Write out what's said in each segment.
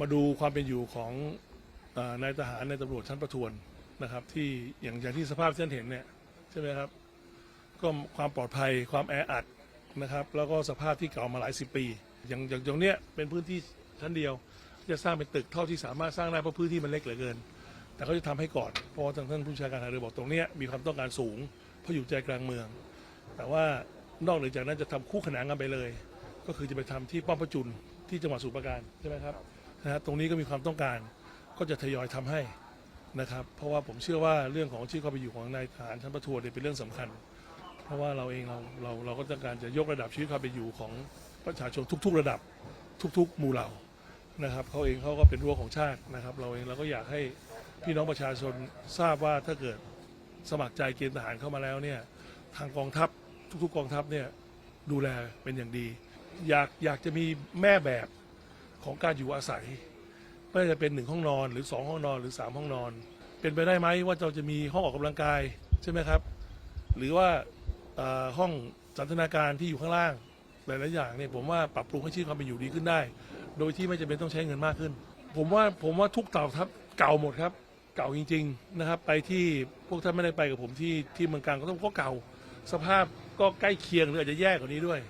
มาดูความเป็นอยู่ของนายทหารในตำรวจชั้นประทวนนะครับ ที่อย่างอย่างที่สภาพที่ท่านเห็นเนี่ยใช่ไหมครับก็ความปลอดภัยความแออัดนะครับ แล้วก็สภาพที่เก่ามาหลายสิบปี อย่างอย่างอย่างเนี้ยเป็นพื้นที่ชั้นเดียว จะสร้างเป็นตึกเท่าที่สามารถสร้างได้เพราะพื้นที่มันเล็กเหลือเกิน แต่เขาจะทำให้ก่อนเพราะทางท่านผู้ชาการทหารเรือบอกตรงเนี้ยมีความต้องการสูง เพราะอยู่ใจกลางเมือง แต่ว่านอกเหนือจากนั้นจะทำคู่ขนานกันไปเลย ก็คือจะไปทำที่ป้อมประจุนที่จังหวัดสุพรราการใช่ไหมครับ นะฮะตรงนี้ก็มีความต้องการก็จะทยอยทำให้นะครับ เพราะว่าผมเชื่อว่าเรื่องของชื่อความเป็นอยู่ของนายทหารชั้นประทวนเนี่ยเป็นเรื่องสำคัญ เพราะว่าเราเองเราเราเราก็ต้องการจะยกระดับชีวิตความเป็นอยู่ของประชาชนทุก ๆ ระดับทุก ๆ หมู่เหล่านะครับเขาเองเขาก็เป็นรั้วของชาตินะครับ เราเองเราก็อยากให้พี่น้องประชาชนทราบว่าถ้าเกิดสมัครใจเกณฑ์ทหารเข้ามาแล้วเนี่ยทางกองทัพทุก ๆ กองทัพเนี่ยดูแลเป็นอย่างดี อยากอยากจะมีแม่แบบ ของการอยู่อาศัยไม่ว่าจะเป็นหนึ่งห้องนอนหรือสองห้องนอนหรือสามห้องนอน เป็นไปได้ไหมว่าเราจะมีห้องออกกำลังกายใช่ไหมครับ หรือว่าห้องสันทนาการที่อยู่ข้างล่างหลายๆอย่างเนี่ยผมว่าปรับปรุงให้ชีวิตความเป็นอยู่ดีขึ้นได้ โดยที่ไม่จำเป็นต้องใช้เงินมากขึ้น ผมว่าผมว่าทุกเต่าทับเก่าหมดครับ เก่าจริง ๆนะครับ ไปที่พวกท่านไม่ได้ไปกับผมที่ที่เมืองการก็ต้องก็เก่า สภาพก็ใกล้เคียงหรืออาจจะแย่กว่านี้ด้วย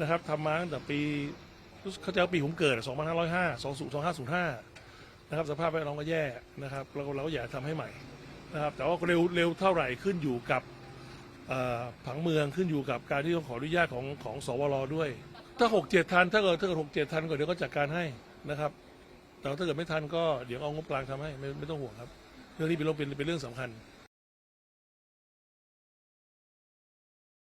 นะครับทำมาตั้งแต่ปี รู้สึกเขาจะเอาปีผมเกิดอะ2505 2505 นะครับ สภาพแวดล้อมก็แย่นะครับเราเราก็อยากทำให้ใหม่นะครับ แต่ว่าเร็วเร็วเท่าไหร่ขึ้นอยู่กับเอ่อผังเมืองขึ้นอยู่กับการที่ต้องขออนุญาตของของสวรด้วย ถ้าหกเจ็ดทัน ถ้าเกิดถ้าเกิดหกเจ็ดทันก็เดี๋ยวก็จัดการให้นะครับ แต่ว่าถ้าเกิดไม่ทันก็เดี๋ยวเอางบกลางทำให้ไม่ไม่ต้องห่วงครับ เรื่องนี้เป็นเรื่องเป็นเป็นเรื่องสำคัญ